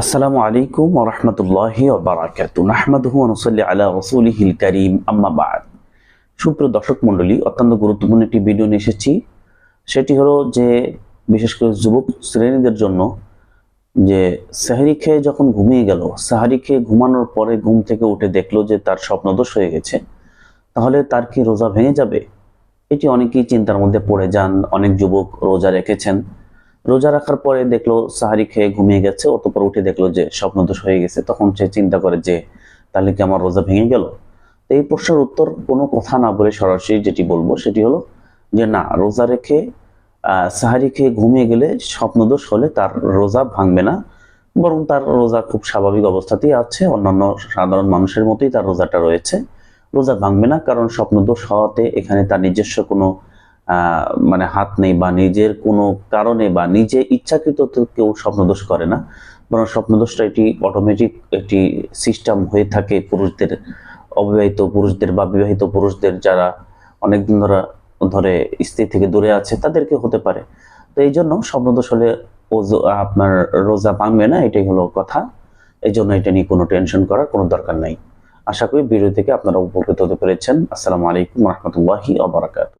আসসালামু আলাইকুম ওরহমতুল্লাহি ওবরাকাতু নাহমাদুহু ওয়া নুসাল্লি আলা রাসূলিহিল কারীম। আম্মা বাদ। সুপ্রিয় দর্শক মণ্ডলী, অত্যন্ত গুরুত্বপূর্ণ একটি ভিডিও নিয়ে এসেছি। সেটি হলো যে, বিশেষ করে যুবক শ্রেণীদের জন্য যে, সাহারি খেয়ে যখন ঘুমিয়ে গেল, সাহারি খেয়ে ঘুমানোর পরে ঘুম থেকে উঠে দেখল যে, তার স্বপ্নদোষ হয়ে গেছে, তাহলে তার কি রোজা ভেঙে যাবে? এটি অনেকেই চিন্তার মধ্যে পড়ে যান, অনেক যুবক রোজা রেখেছেন। রোজা রাখার পরে দেখল সাহারি খেয়ে ঘুমিয়ে গেছে, অতপর উঠে দেখল যে স্বপ্নদোষ হয়ে গেছে। তখন সে চিন্তা করে যে, তাহলে কি আমার রোজা ভেঙে গেল? এই প্রশ্নের উত্তর কোনো কথা না বলে সরাসরি যেটি বলব, সেটি হলো যে, না, রোজা রেখে সাহারি খেয়ে ঘুমিয়ে গেলে স্বপ্নদোষ হলে তার রোজা ভাঙবে না, বরং তার রোজা খুব স্বাভাবিক অবস্থাতেই আছে। অন্যান্য সাধারণ মানুষের মতোই তার রোজাটা রয়েছে। রোজা ভাঙবে না, কারণ স্বপ্নদোষ হওয়াতে এখানে তার নিজস্ব কোনো মানে হাত নেই বা নিজের কোনো কারণে বা নিজে ইচ্ছাকৃত কেউ স্বপ্নদোষ করে না, বরং স্বপ্নদোষটা এটি অটোমেটিক একটি সিস্টেম হয়ে থাকে পুরুষদের, অবিবাহিত পুরুষদের বা বিবাহিত পুরুষদের যারা অনেকদিন ধরে ধরে স্ত্রী থেকে দূরে আছে তাদেরকে হতে পারে। তো এই জন্য স্বপ্নদোষ হলে আপনার রোজা ভাঙবে না, এটাই হলো কথা। এই জন্য এটা নিয়ে কোনো টেনশন করার কোনো দরকার নাই। আশা করি ভিডিও থেকে আপনারা উপকৃত হতে পেরেছেন। আসসালামু আলাইকুম রহমতুল্লাহি আবরাকাত